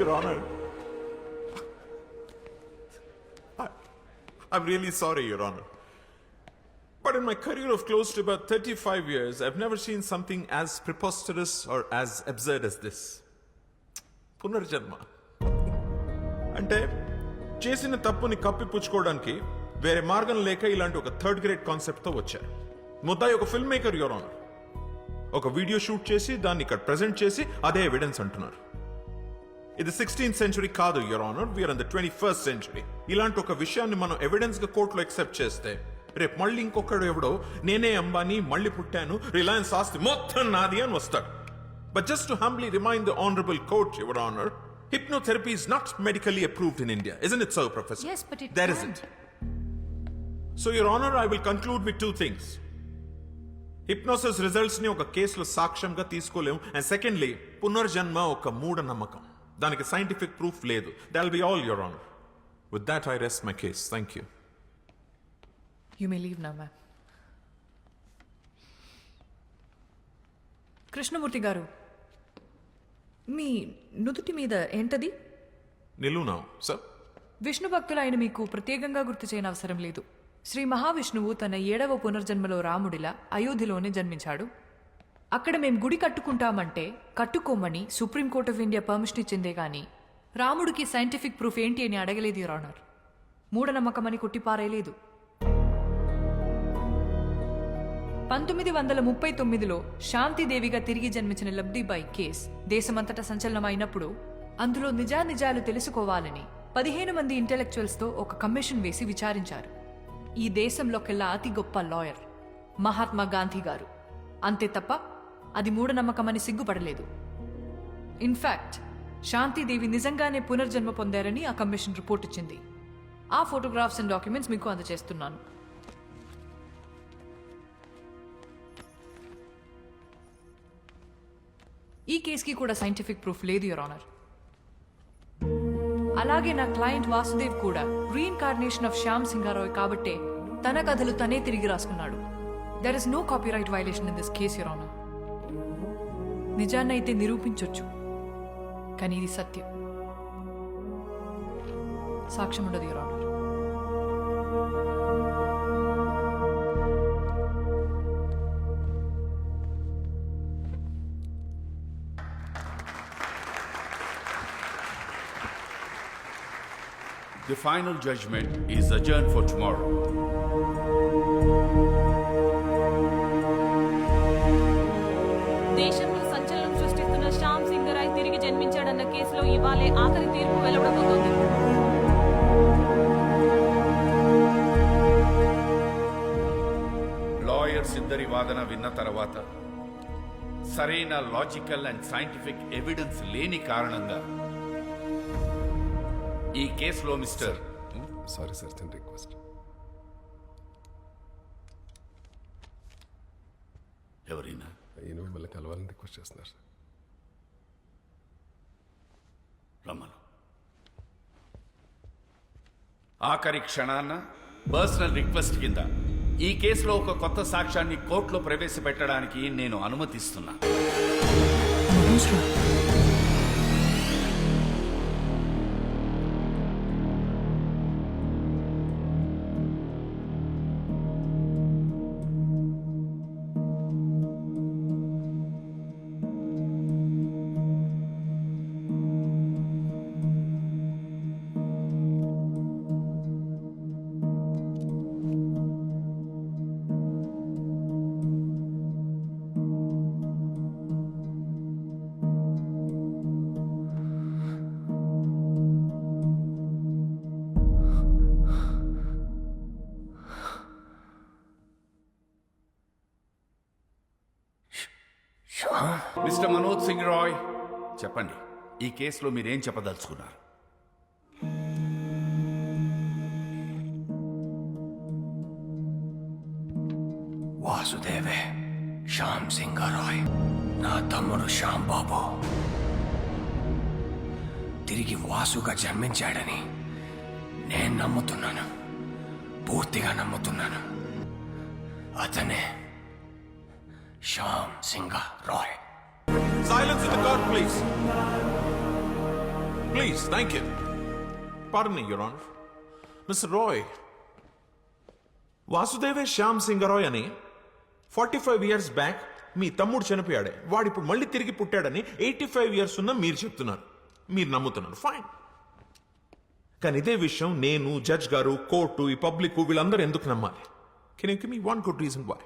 Your Honor. I, I'm really sorry, Your Honor. But in my career of close to about 35 years, I've never seen something as preposterous or as absurd as this. పునర్జన్మ అంటే చేసిన తప్పుని కప్పిపుచ్చుకోవడానికి వేరే మార్గం లేక ఇలాంటి ఒక third grade కాన్సెప్ట్తో వచ్చారు ముద్దాయి ఒక ఫిల్మ్ మేకర్ యువర్ ఆనర్ ఒక వీడియో షూట్ చేసి దాన్ని ఇక్కడ ప్రజెంట్ చేసి అదే ఎవిడెన్స్ అంటున్నారు ఇది సిక్స్టీన్త్ సెంచురీ కాదు your honour we're the twenty first century ఇలాంటి ఒక విషయాన్ని మనం ఎవిడెన్స్గా కోర్టులో ఎక్సెప్ట్ చేస్తే రేపు మళ్ళీ ఇంకొకడు ఎవడో నేనే అంబానీ మళ్ళీ పుట్టాను రిలయన్స్ ఆస్తి మొత్తం నాది అని వస్తాడు but just to humbly remind the honourable court your honour hypnotherapy is not medically approved in India, isn't it so, Professor? Yes, but it There can. isn't. So, Your Honor, I will conclude with two things. Hypnosis రిజల్ట్స్ని ఒక కేసులో సాక్ష్యంగా తీసుకోలేము and secondly పునర్జన్మ ఒక మూఢ నమ్మకం దానికి scientific proof లేదు. That'll be all your honour with that I rest my case thank you You. May leave now, ma'am. Krishnamurthy garu మీ నుదుటి మీద ఏంటది? నిలువునా సార్ విష్ణు భక్తులైన మీకు ప్రత్యేకంగా గుర్తు చేయని అవసరం లేదు శ్రీ మహావిష్ణువు తన ఏడవ పునర్జన్మలో రాముడిలా అయోధ్యలోనే జన్మించాడు అక్కడ మేం గుడి కట్టుకుంటామంటే కట్టుకోమని Supreme Court of India permission ఇచ్చిందే గాని రాముడికి సైంటిఫిక్ ప్రూఫ్ ఏంటి అని అడగలేదు యువర్ ఆనర్ మూఢనమ్మకమని కొట్టిపారేయలేదు పంతొమ్మిది వందల ముప్పై తొమ్మిదిలో శాంతిదేవిగా తిరిగి జన్మించిన లబ్ధిబాయి కేస్ దేశమంతటా సంచలనమైనప్పుడు అందులో నిజానిజాలు తెలుసుకోవాలని పదిహేను మంది ఇంటెలెక్చువల్స్తో ఒక కమిషన్ వేసి విచారించారు. ఈ దేశంలోకెల్లా అతి గొప్ప లాయర్ మహాత్మా గాంధీ గారు. అంతే తప్ప అది మూఢనమ్మకమని సిగ్గుపడలేదు. ఇన్ఫ్యాక్ట్ శాంతిదేవి నిజంగానే పునర్జన్మ పొందారని ఆ కమిషన్ రిపోర్ట్ ఇచ్చింది. ఆ ఫోటోగ్రాఫ్స్ అండ్ డాక్యుమెంట్స్ మీకు అందజేస్తున్నాను. ఈ కేసుకి కూడా సైంటిఫిక్ ప్రూఫ్ లేదు యువర్ ఆనర్. అలాగే నా క్లయింట్ వాసుదేవ్ కూడా రీఇన్కార్నేషన్ ఆఫ్ శ్యామ్ సింగారాయ్ కాబట్టే తన కథలు తనే తిరిగి రాసుకున్నాడు. There is no copyright violation in this case your honour. నిజాన్నైతే నిరూపించొచ్చు కానీ ఇది సత్యం సాక్ష్యం ఉండదు your honour The final judgment is adjourned for tomorrow. ఆఖరి తీర్పు వెలువడబోతోంది లాయర్స్ ఇద్దరి వాదన విన్న తర్వాత సరైన లాజికల్ అండ్ సైంటిఫిక్ ఎవిడెన్స్ లేని కారణంగా ఈ కేసులో మిస్టర్ సారీ సార్ చిన్న రిక్వెస్ట్ ఎవరైనా? మిమ్మల్ని కలవాలని రిక్వెస్ట్ చేస్తున్నారు సార్ రమ్మను ఆఖరి క్షణాన పర్సనల్ రిక్వెస్ట్ కింద ఈ కేసులో ఒక కొత్త సాక్ష్యాన్ని కోర్టులో ప్రవేశపెట్టడానికి నేను అనుమతిస్తున్నా. మిస్టర్ మనోజ్ సింగ్ రాయ్. చెప్పండి ఈ కేసులో మీరేం చెప్పదలుచుకున్నారు? వాసుదేవే శ్యామ్ సింగారాయ్ నా తమ్ముడు శ్యామ్ బాబు. తిరిగి వాసుగా జన్మించాడని నేను నమ్ముతున్నాను. పూర్తిగా నమ్ముతున్నాను. అతనే Shyam Singha Roy. Silence in the court, please. Please, thank you. Pardon me, Your Honor. Mr. Roy. వాసుదేవే Shyam Singharoy అని ఫార్టీ ఫైవ్ ఇయర్స్ బ్యాక్ మీ తమ్ముడు చనిపోయాడే వాడిప్పుడు మళ్ళీ తిరిగి పుట్టాడని ఎయిటీ ఫైవ్ ఇయర్స్ ఉన్న మీరు చెప్తున్నారు మీరు నమ్ముతున్నారు ఫైన్ కానీ ఇదే విషయం నేను జడ్జ్ గారు కోర్టు ఈ పబ్లిక్ వీళ్ళందరూ ఎందుకు నమ్మాలి can you me one good reason why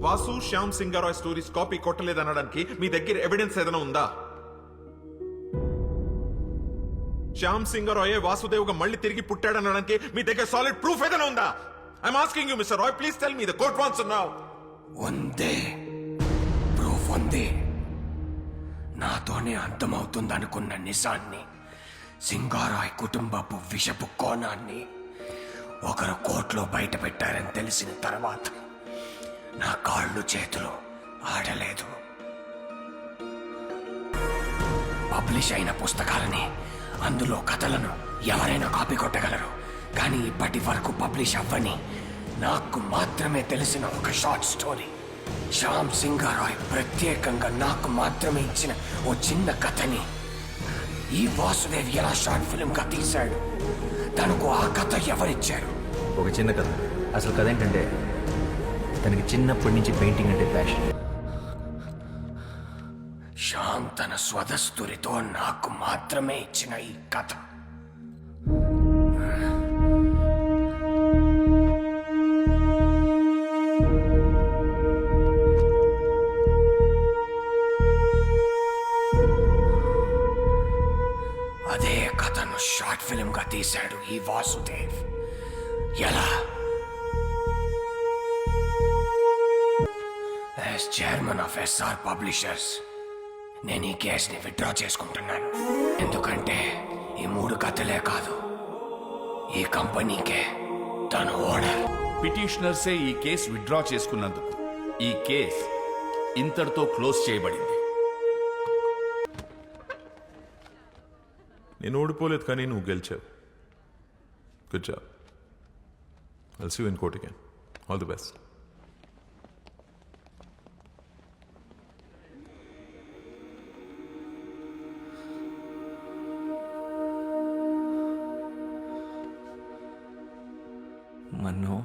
Vasu Shyam Singharoy stories copy కొట్టలేదనడానికి మీ దగ్గర ఎవిడెన్స్ ఏదైనా ఉందా? శ్యామ్ సింగరాయ్ వాసుదేవ్గా మళ్ళీ తిరిగి పుట్టాడనడానికి మీ దగ్గర సాలిడ్ ప్రూఫ్ ఏదైనా ఉందా? I'm asking you mister Roy please tell me the court once now ఉందే ప్రూఫ్ ఉంది నాతోనే అర్థమవుతుందనుకున్న నిజాన్ని సింగారాయ్ కుటుంబపు విషపు కోణాన్ని ఒకరు కోర్టులో బయట పెట్టారని తెలిసిన తర్వాత నా కాళ్ళు చేతులు ఆడలేదు. పబ్లిష్ అయిన పుస్తకాలని అందులో కథలను ఎవరైనా కాపీ కొట్టగలరు. కానీ ఇప్పటి వరకు పబ్లిష్ అవ్వని నాకు మాత్రమే తెలిసిన ఒక షార్ట్ స్టోరీ. శ్యామ్ సింగారాయ్ ప్రత్యేకంగా నాకు మాత్రమే ఇచ్చిన ఓ చిన్న కథని ఈ వాసుదేవ్ ఎలా షార్ట్ ఫిల్మ్గా తీశాడు? తనకు ఆ కథ ఎవరిచ్చారు? ఒక చిన్న కథ. అసలు కథ ఏంటంటే తనకి చిన్నప్పటి నుంచి పెయింటింగ్ అంటే ప్యాషన్ శాం తన స్వదస్తురితో నాకు మాత్రమే ఇచ్చిన ఈ కథ. అదే కథను షార్ట్ ఫిల్మ్గా తీశాడు ఈ వాసుదేవ్. ఎలా? As chairman of SR publishers నేను ఈ కేసుని విత్డ్రా చేసుకుంటున్నాను. ఎందుకంటే ఈ మూడు కథలే కాదు ఈ కంపెనీకే తను ఓనర్ పిటిషనర్సే ఈ కేసు విత్డ్రా చేసుకున్నందుకు ఈ కేస్ ఇంతటితో క్లోజ్ చేయబడింది. నేను ఓడిపోలేదు కానీ నువ్వు గెలిచావు. Good job I'll see you in court again. All the best. మన్ను.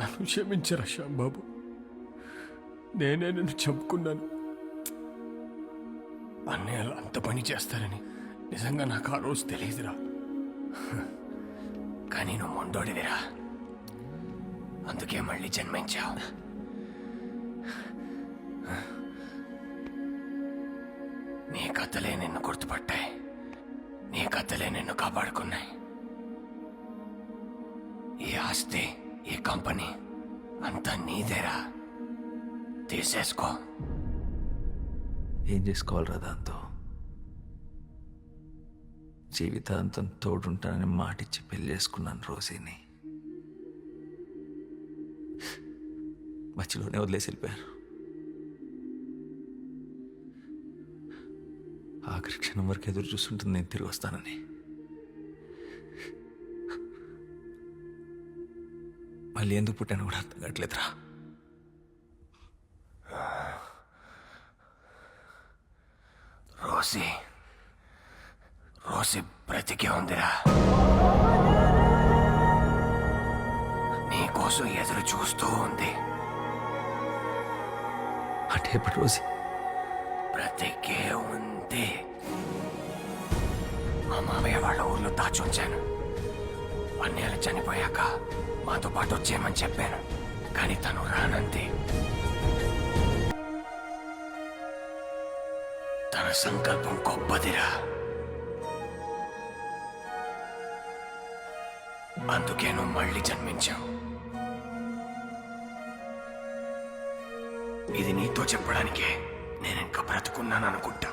నన్ను క్షమించరా శ్యాంబాబు. నేనే నిన్ను చంపుకున్నాను అన్నయ్యలు అంత పని చేస్తారని నిజంగా నాకు ఆ రోజు తెలియదురా. కానీ నువ్వు మొండోడివిరా అందుకే మళ్ళీ జన్మించావు. కథలే నిన్ను గుర్తుపట్టాయి. నీ కథలే నిన్ను కాపాడుకున్నాయి. ఈ ఆస్తి ఈ కంపెనీ అంతా నీదేరా. తీసేసుకో. ఏం చేసుకోవాలిరా దాంతో? జీవితాంతం తోడుంటానని మాటిచ్చి పెళ్ళి చేసుకున్నాను రోజీని. మధ్యలోనే వదిలేసి వెళ్ళిపోయారు. ఆఖరి క్షణం వరకు ఎదురు చూస్తుంటుంది నేను తిరిగి వస్తానని. మళ్ళీ ఎందుకు పుట్టాను కూడా అర్థం కావట్లేదురా. రోసి రోసి బ్రతికే ఉందిరా. నీకోసం ఎదురు చూస్తూ ఉంది. అంటే ఇప్పుడు రోజీ బ్రతికే ఉంది మా మామయ్య వాళ్ళ ఊర్లో దాచుంచాను. అన్నయ్యలు చనిపోయాక మాతో పాటు వచ్చేయమని చెప్పాను. కానీ తను రానంది. తన సంకల్పం గొప్పదిరా. అందుకే నువ్వు మళ్ళీ జన్మించావు. ఇది నీతో చెప్పడానికే. నేను ఇంకా బ్రతుకున్నాను అనుకుంటా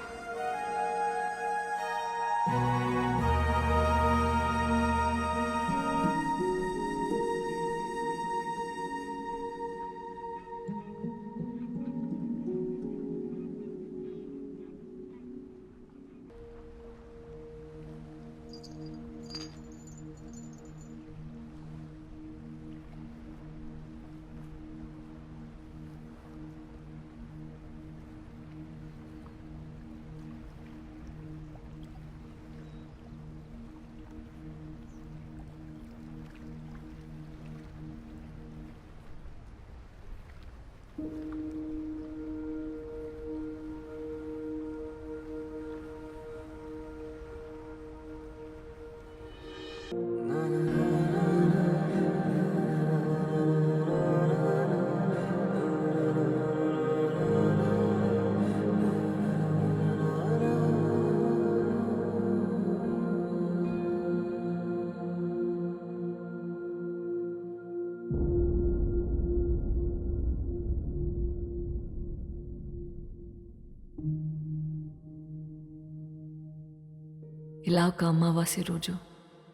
ఇలా ఒక అమావాస్య రోజు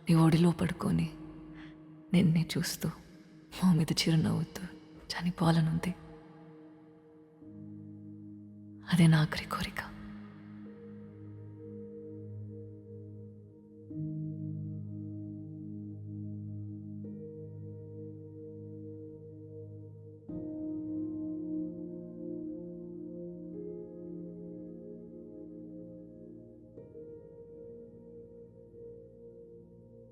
నీ ఒడిలో పడుకొని నిన్నే చూస్తూ మా మీద చిరునవ్వుతూ చనిపోవాలనుంది అదే నా ఆఖరి కోరిక.